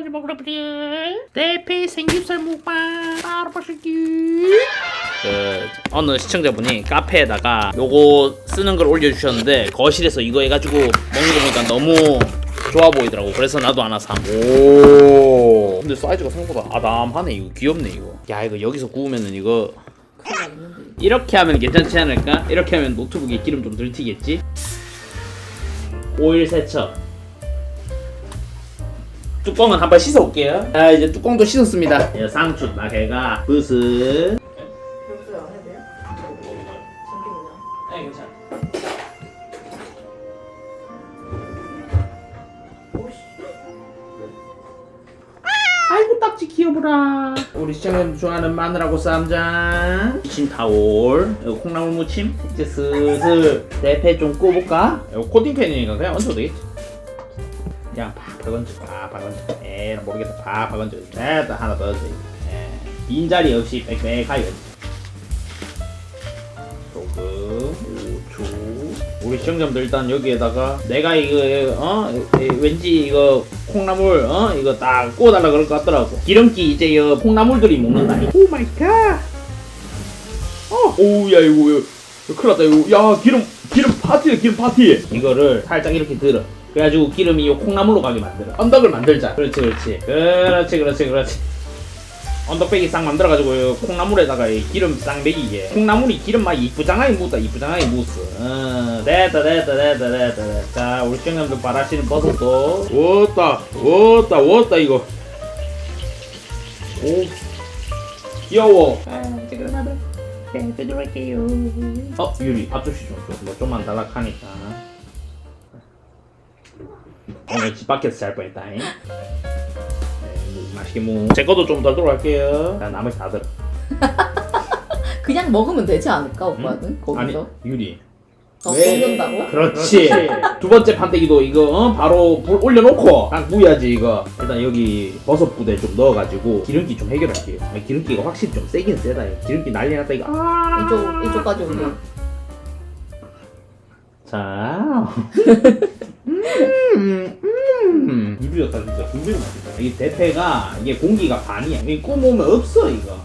가지 먹으라 그래 대패 생김살 먹방 바로 보실게 그 어느 시청자분이 카페에다가 요거 쓰는 걸 올려주셨는데 거실에서 이거 해가지고 먹는 거 보니까 너무 좋아 보이더라고. 그래서 나도 하나 삼 오. 근데 사이즈가 생각보다 아담하네. 이거 귀엽네 이거. 야 이거 여기서 구우면은 이거 이렇게 하면 괜찮지 않을까? 이렇게 하면 노트북에 기름 좀 덜 튀겠지? 오일 세척 뚜껑은 한번 씻어 올게요 자 이제 뚜껑도 씻었습니다 예, 상추 나게가 버섯 평소에 안 해도 돼요? 잠깐만요. 네 괜찮아 오씨. 아이고 딱지 귀여워라 우리 시청자님 좋아하는 마늘하고 쌈장 키친타올 이거 콩나물 무침 이제 슬슬 대패 좀 구워볼까? 이거 코팅팬이니까 그냥 얹어도 되겠지 그냥 팍팍 얹어 팍팍 얹어 에이 모르겠다 팍팍 얹어 됐다 하나 더 예. 빈자리 없이 빽빽하게 조금 5초. 우리 시청자분들 일단 여기에다가 내가 이거 어? 에, 왠지 이거 콩나물 어? 이거 딱 구워달라 그럴 것 같더라고. 기름기 이제 이 콩나물들이 먹는다 오 마이 갓. 어, 오야 이거, 이거 큰일 났다 이거. 야 기름 기름 파티야 기름 파티. 이거를 살짝 이렇게 들어 그래가지고 기름이 이 콩나물로 가게 만들어. 언덕을 만들자. 그렇지 그렇지. 그렇지 그렇지 그렇지. 언덕배기 싹 만들어가지고 이 콩나물에다가 이 기름 싹 먹이게. 콩나물이 기름 막 이쁘장하게 묻다. 이쁘장하게 묻어 어, 됐다 됐다 됐다 됐다 됐다. 자 우리 시청자분들 바라시는 버섯도. 왔다 왔다 왔다 이거. 오 귀여워. 어 유리. 좀. 줘. 뭐 좀만 달락하니까 오늘 집 밖에서 잘 뻔했다잉 네, 뭐 맛있게 먹제 것도 좀덜 들어갈게요 자 나머지 다 들어 그냥 먹으면 되지 않을까 오빠는 아니 거기서? 유리 더 왜? 굽는다고? 그렇지 두 번째 판때기도 이거 어? 바로 불 올려놓고 딱 구워야지 이거 일단 여기 버섯 부대 좀 넣어가지고 기름기 좀 해결할게요 아니, 기름기가 확실히 좀 세긴 세다 이거. 기름기 난리 났다 이거 아 이쪽 이쪽까지 올려. 자. 음, 음. 유리였다 진짜 굉장히 맛있다. 이 대패가 이게 공기가 반이야. 이 구우면 없어 이거.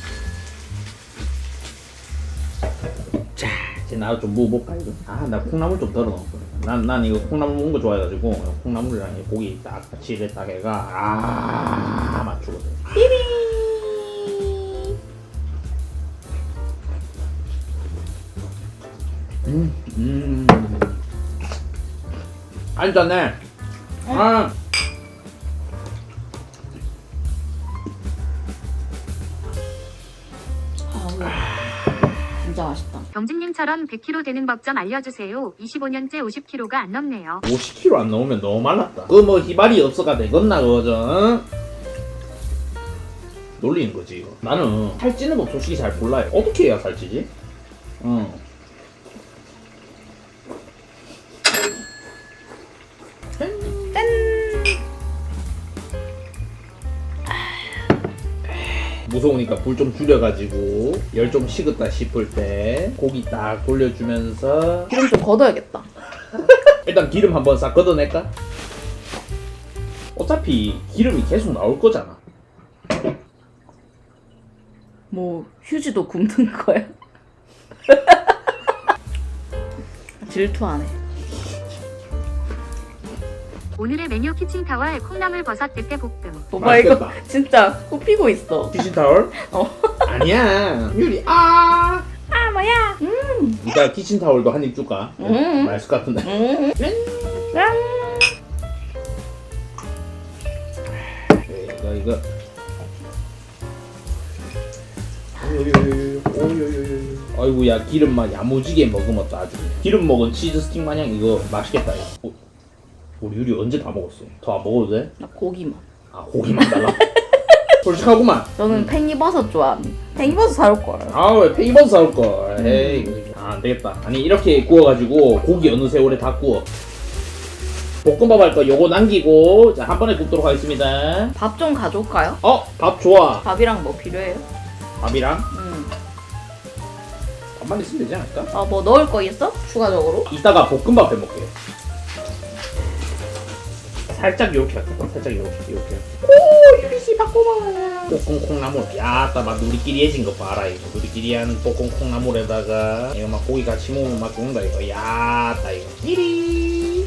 자, 이제 나도 좀 먹어볼까 이거. 아, 나 콩나물 좀 덜어 넣었어. 난, 난 이거 콩나물 먹는 거 좋아해가지고 콩나물이랑 이 고기 딱 같이 이래 딱 해가 아 맞추거든. 음, 음. 안전해. 아. 아, 진짜 맛있다. 경진님처럼 100kg 되는 법 좀 알려주세요. 25년째 50kg가 안 넘네요. 50kg 안 넘으면 너무 말랐다. 그 뭐 희발이 없어가 되겠나 그거죠? 놀리는 거지 이거. 나는 살찌는 법 솔직히 잘 몰라요. 어떻게 해야 살찌지? 응. 무서우니까 불 좀 줄여가지고 열 좀 식었다 싶을 때 고기 딱 돌려주면서 기름 좀 걷어야겠다. 일단 기름 한번 싹 걷어낼까? 어차피 기름이 계속 나올 거잖아. 뭐 휴지도 굽는 거야? 질투하네. 오늘의 메뉴 키친타월 콩나물 버섯 대패 볶음. 오빠 이거 진짜 꼽히고 있어 키친타월? 어 아니야 유리 아 아 뭐야? 음. 이따 키친 타월도 한 입 줄까? 음. 맛있을 것 같은데. 음. 음. 음. 이거 이거. 아이고야 기름 막 야무지게 먹으면 또 아주 기름 먹은 치즈 스틱 마냥 이거 맛있겠다 이거. 우리 유리 언제 다 먹었어? 더 안 먹어도 돼? 나 고기만. 아 고기만 달라. 솔직하구만. 저는 팽이버섯 좋아합니다. 팽이버섯 사올 걸. 아왜 팽이버섯 사올 걸. 에이 아, 안 되겠다. 아니 이렇게 구워가지고 고기 어느 세월에 다 구워. 볶음밥 할 거 요거 남기고 자 한 번에 굽도록 하겠습니다. 밥 좀 가져올까요? 어 밥 좋아. 밥이랑 뭐 필요해요? 밥이랑 음. 밥만 있으면 되지 않을까? 아 뭐 넣을 거 있어? 추가적으로? 이따가 볶음밥 해 먹게요. 살짝 이렇게 할까? 살짝 이렇게 이렇게. 오 고마워요. 볶은 콩나물. 야따 막 우리끼리 해진 거 봐라 이거. 우리끼리 한 볶은 콩나물에다가 이거 막 고기 같이 먹으면 막 좋은다 이거. 야따 이거. 띠리.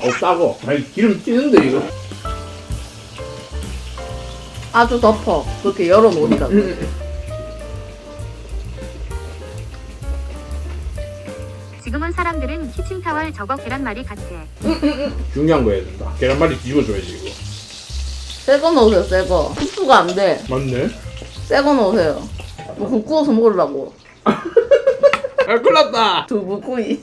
어 싸고. 아니 기름 튀는데 이거. 아주 덮어. 그렇게 열어놓으니라고. 키친타월 저거 계란말이 같아. 중요한 거 해야 된다. 계란말이 뒤집어줘야지 이거. 새거 넣으세요, 새거. 흡수가 안 돼. 맞네. 새거 넣으세요. 뭐 구워서 먹으려고. 아 큰일 났다. 두부구이.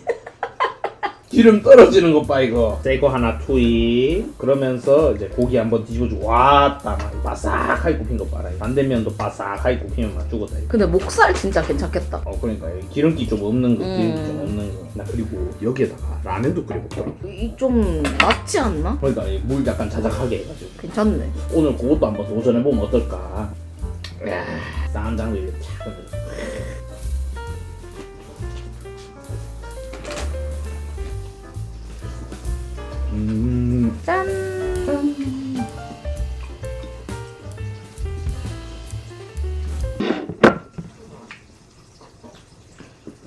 기름 떨어지는 것 봐 이거 새거 하나 투입 그러면서 이제 고기 한번 뒤집어주고 왔다 막 바삭하게 굽힌 거 봐라 반대면도 바삭하게 굽히면 막 죽었다 이거. 근데 목살 진짜 괜찮겠다. 어 그러니까 이 기름기 좀 없는 거 기름기 음. 좀 없는 거나 그리고 여기에다가 라면도 끓여 먹더라 이좀 낫지 않나? 그러니까 이물 약간 자작하게 해가지고 괜찮네. 오늘 그것도 한번 도전해보면 어떨까 야 쌈장도 이렇게 착. 음 짠.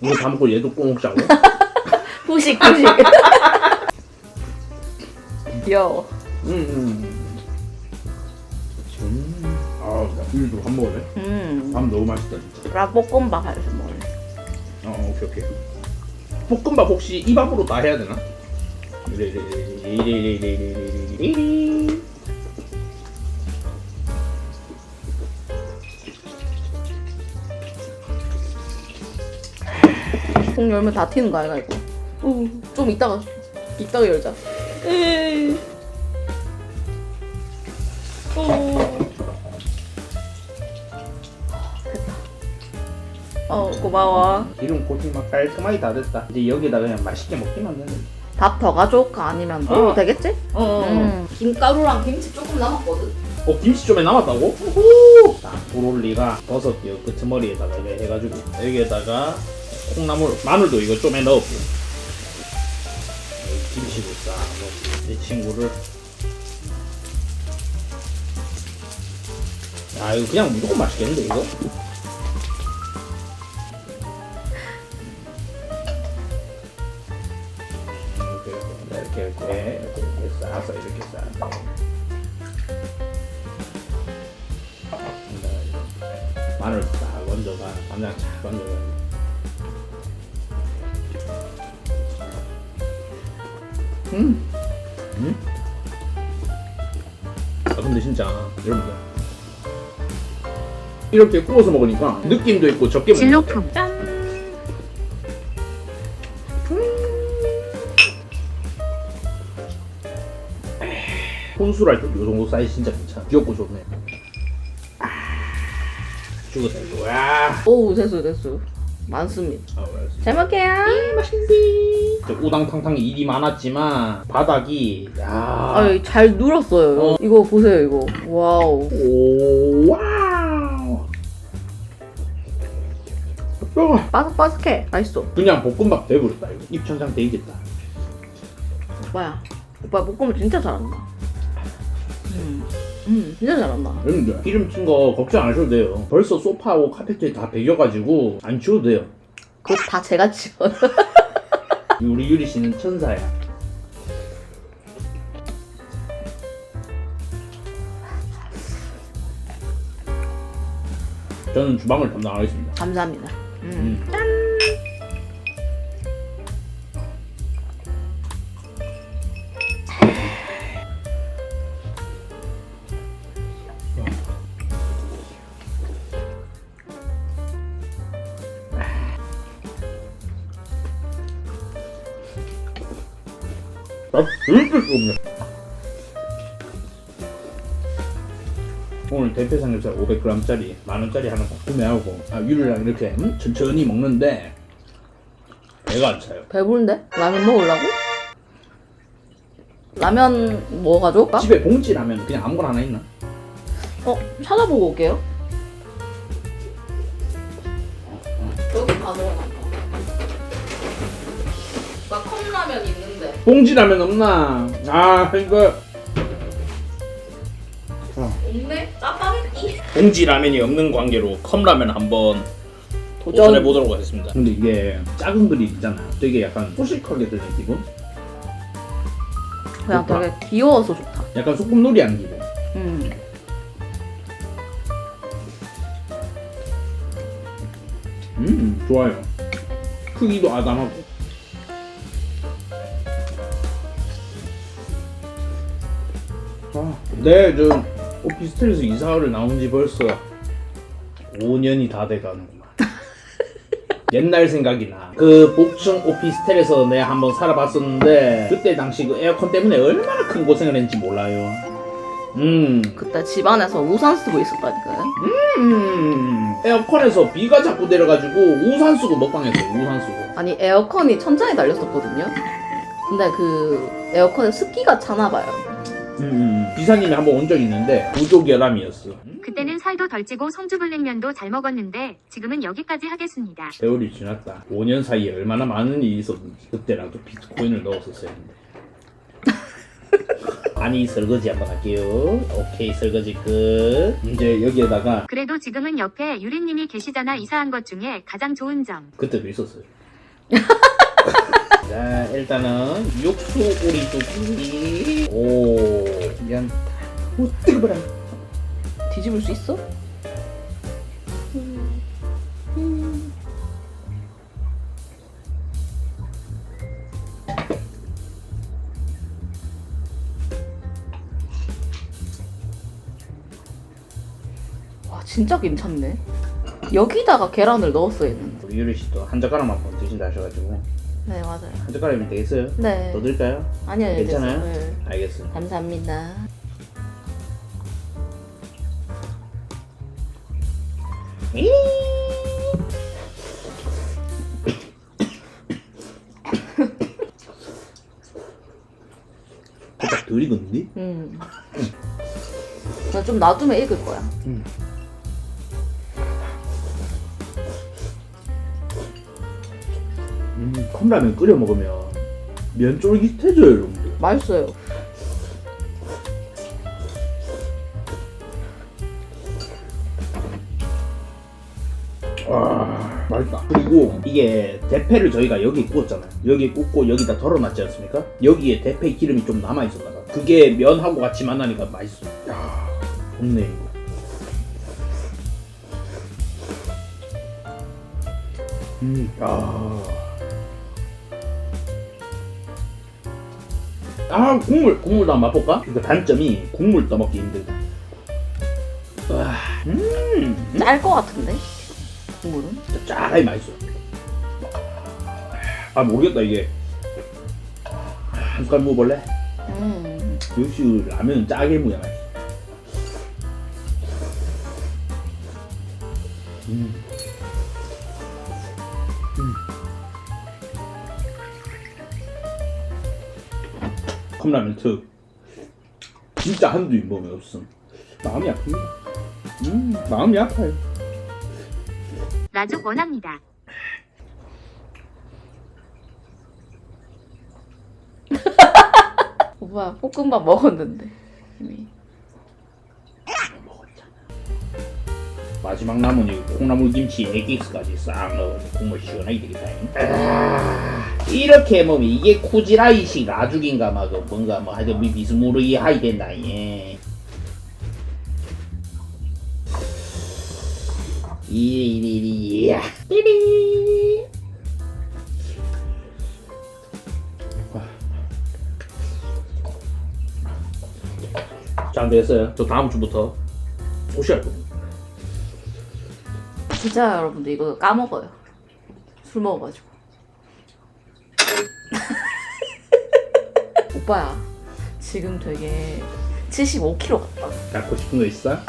이거 다 먹고 얘도 꼭 먹자고? 후식, 후식. 귀여워. 음, 음. 음. 아, 나 우유도 밥 먹을래? 음. 밥 너무 맛있다, 진짜. 라볶음밥 해서 먹을래. 어, 어, 오케이, 오케이. 볶음밥 혹시 이 밥으로 다 해야 되나? 공 열면 다 튀는 거 아이가 이거? 좀 이따가 이따가 열자. 에이. 어 고마워. 기름 코팅 막 깔끔하게 다 됐다. 이제 여기다가 그냥 맛있게 먹기만 하면 돼. 밥 더 가져올까 아니면 넣어도 어. 되겠지? 어, 음. 김가루랑 김치 조금 남았거든. 어, 김치 좀에 남았다고? 우후! 자, 브롤리가 버섯 요 끝머리에다가 이렇게 해가지고 여기에다가 콩나물, 마늘도 이거 좀에 넣었고 여기 김치도 싹 넣고 이 친구를 야 이거 그냥 무조건 맛있겠는데 이거? 이렇게 이렇게 이렇게 이렇게 싸서 이렇게 싸서 마늘 딱 얹어가 간장 착 얹어가 음. 음? 아 근데 진짜 여러분들 이렇게 구워서 먹으니까 느낌도 있고 적게 먹는. 진로품. 혼술할 때 이 정도 사이즈 진짜 괜찮아 귀엽고 좋네 아 죽었다 이거 와 오우 됐어 됐어. 많습니다. 아, 알았어. 잘 먹게요. 저 우당탕탕 일이 많았지만 바닥이 야 아잘 눌었어요. 어. 이거 보세요 이거. 와우. 오 와우 어, 바삭바삭해. 맛있어. 그냥 볶음밥 돼버렸다 이거 입천장 돼있겠다 오빠야. 오빠 볶음을 진짜 잘한다. 음. 음 진짜 잘한다. 여러분들 기름친 거 걱정 안 하셔도 돼요 벌써 소파하고 카페트에 다 배겨가지고 안 치워도 돼요 그거 다 제가 지어. 우리 유리 씨는 천사야 저는 주방을 담당하겠습니다 감사합니다. 음. 음. 나 진짜 없네. 오늘 대패 삼겹살 500g짜리 만원짜리 하나 딱 구매하고 아, 유리랑 이렇게 음? 천천히 먹는데 배가 안 차요 배부른데? 라면 먹으려고? 라면 뭐 가져올까? 집에 봉지 라면 그냥 아무거나 하나 있나? 어 찾아보고 올게요. 여기 다 넣어놨다. 나 컵라면 있 는데. 봉지라면 없나? 아 이거 없네? 짜파게티. 봉지 라면이 없는 관계로 컵라면 한번 도전. 도전해 보도록 하겠습니다. 근데 이게 작은 그릇 있잖아. 되게 약간 소식하게 드는 기분? 그냥 되게 귀여워서 좋다. 약간 소꿉놀이 하는 기분. 음. 음 좋아요. 크기도 아담하고. 네, 저 오피스텔에서 이사를 나온 지 벌써 5년이 다 돼가는구만. 옛날 생각이 나. 그 복층 오피스텔에서 내가 한번 살아봤었는데 그때 당시 그 에어컨 때문에 얼마나 큰 고생을 했는지 몰라요. 음, 그때 집 안에서 우산 쓰고 있었다니까요. 음, 에어컨에서 비가 자꾸 내려가지고 우산 쓰고 먹방했어요. 우산 쓰고. 아니 에어컨이 천장에 달렸었거든요. 근데 그 에어컨에 습기가 차나 봐요. 음, 비사님이 한번 온적 있는데 부족결함이었어. 그때는 살도 덜 찌고 성주불냉면도 잘 먹었는데 지금은 여기까지 하겠습니다. 세월이 지났다. 5년 사이에 얼마나 많은 일이 있었는지 그때라도 비트코인을 넣었었어야 했는데. 아니 설거지 한번 할게요. 오케이 설거지 끝. 이제 여기에다가 그래도 지금은 옆에 유리님이 계시잖아 이사한 것 중에 가장 좋은 점. 그때도 있었어요. 자 일단은 육수 오리조기. 오 미안. 오 뜨거워라. 뒤집을 수 있어? 와 진짜 괜찮네. 여기다가 계란을 했는데. 우리 유리 씨도 한 젓가락 한번 드신다 하셔가지고 네 맞아요. 한 젓가락이면 되겠어요? 네. 더 드릴까요? 아니요 아니요, 괜찮아요? 됐어요. 네. 알겠습니다. 감사합니다. 덜 익었니? 음. 나 좀 놔두면 익을 거야. 음, 컵라면 끓여 먹으면 면 쫄깃해져요, 여러분들. 맛있어요. 와, 맛있다. 그리고 이게 대패를 저희가 여기 구웠잖아요. 여기 굽고 여기다 덜어놨지 않습니까? 여기에 대패 기름이 좀 남아 있었다가 그게 면하고 같이 만나니까 맛있어. 야, 좋네 이거. 음, 아. 아 국물 국물도 한번 맛볼까? 그 단점이 국물 떠먹기 힘들다. 와, 음, 짤 것 같은데? 국물은? 짜라이 맛있어. 아 모르겠다 이게. 한 숟갈 먹어볼래? 음. 역시 라면은 짜게 먹어야 맛있어. 음. 음. 컵라면 특. 진짜 한두 입 먹으면 없음. 마음이 아픕니다. 음, 마음이 아파요. 라죽 원합니다. 오빠 볶음밥 먹었는데 이미. 마지막 남은 이 콩나물 김치 에기스까지 싹 넣어서 국물 시원하게 되겠다. 아, 이렇게 먹으면 이게 쿠지라이식 라죽인가 막그 뭔가 뭐 하여튼 미- 미스무르이 하이 된다. 예. 이리리리 야 띠리 되겠어요. 저 다음 주부터 오시할 겁니다. 진짜 여러분들 이거 까먹어요. 술 먹어가지고. 오빠야 지금 되게 75kg 같다. 갖고 싶은 거 있어?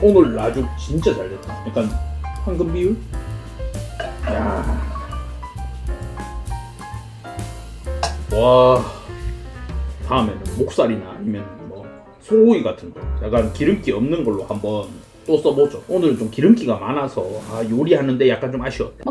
오늘 라죽 진짜 잘 됐다. 약간 황금 비율? 야. 와. 다음에는 목살이나 아니면 뭐 소고기 같은 거 약간 기름기 없는 걸로 한번 또 써보죠. 오늘 좀 기름기가 많아서 아, 요리하는데 약간 좀 아쉬웠다.